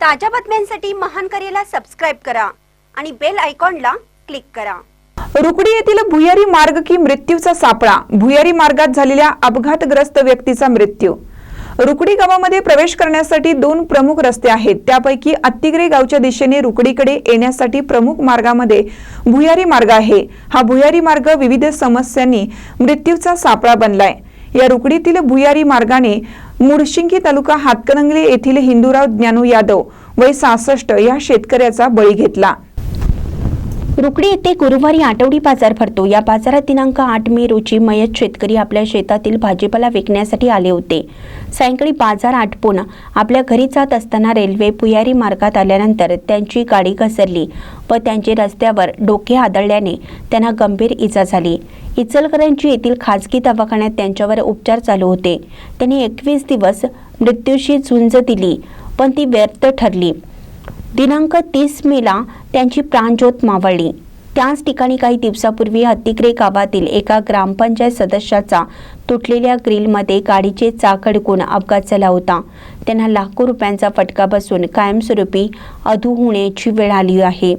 ताज्या बातम्यांसाठी महान करेला सबस्क्राईब करा आणि बेल आयकॉनला क्लिक करा. रुकडी येथील भुयारी मार्ग की मृत्यूचा सापळा. भुयारी मार्गात झालेल्या अपघातग्रस्त व्यक्तीचा मृत्यू. रुकडी गावामध्ये प्रवेश करण्यासाठी दोन प्रमुख रस्ते आहेत. त्यापैकी अत्तिग्रे गावच्या दिशेने रुकडीकडे येण्यासाठी प्रमुख मार्गामध्ये भुयारी मार्ग आहे. हा भुयारी मार्ग विविध समस्यांनी मृत्यूचा सापळा बनलाय. या रुकडीतील भुयारी मार्गाने मुडशिंगी तालुका हातकणंगले येथील हिंदूराव ज्ञानू यादव वय सहासष्ट या शेतकऱ्याचा बळी घेतला. रुकडी येथे गुरुवारी आठवडी बाजार भरतो. या बाजारात दिनांक आठ मे रोजी मयत शेतकरी आपल्या शेतातील भाजीपाला विकण्यासाठी आले होते. सायंकाळी बाजार आटपून आपल्या घरी जात असताना रेल्वे पुयारी मार्गात आल्यानंतर त्यांची गाडी घसरली व त्यांचे रस्त्यावर डोके आदळल्याने त्यांना गंभीर इजा झाली. इचलकरांची येथील खाजगी दवाखान्यात त्यांच्यावर उपचार चालू होते. त्यांनी एकवीस दिवस मृत्यूशी झुंज दिली पण ती व्यर्थ ठरली. दिनांक तीस मेला त्यांची प्राणज्योत मावळली. त्याच ठिकाणी काही दिवसापूर्वी हत्तिग्रे गावातील एका ग्रामपंचायत सदस्याचा तुटलेल्या ग्रिलमध्ये गाडीचे चाक अडकून अपघात झाला होता. त्यांना लाखो रुपयांचा फटका बसून कायमस्वरूपी अधू होण्याची वेळ आली आहे.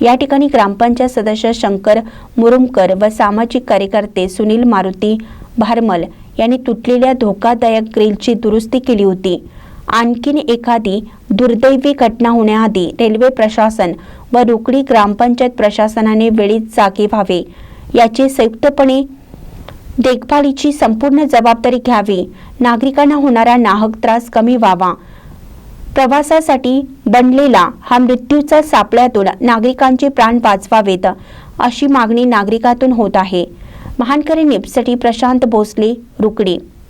या ठिकाणी ग्रामपंचायत सदस्य शंकर मुरुमकर व सामाजिक कार्यकर्ते सुनील मारुती भारमल यांनी तुटलेल्या धोकादायक ग्रिलची दुरुस्ती केली होती. आणखीन एखादी दुर्दैवी घटना होण्याआधी रेल्वे प्रशासन व रुकडी ग्रामपंचायत प्रशासनाने वेळीच जागे व्हावे. याची संयुक्तपणे देखभालीची संपूर्ण जबाबदारी घ्यावी. नागरिकांना होणारा नाहक त्रास कमी व्हावा. प्रवासासाठी बनलेला हा मृत्यूचा सापळ्यातून नागरिकांचे प्राण वाचवावेत अशी मागणी नागरिकातून होत आहे. महानकरी निपसाठी प्रशांत भोसले रुकडी.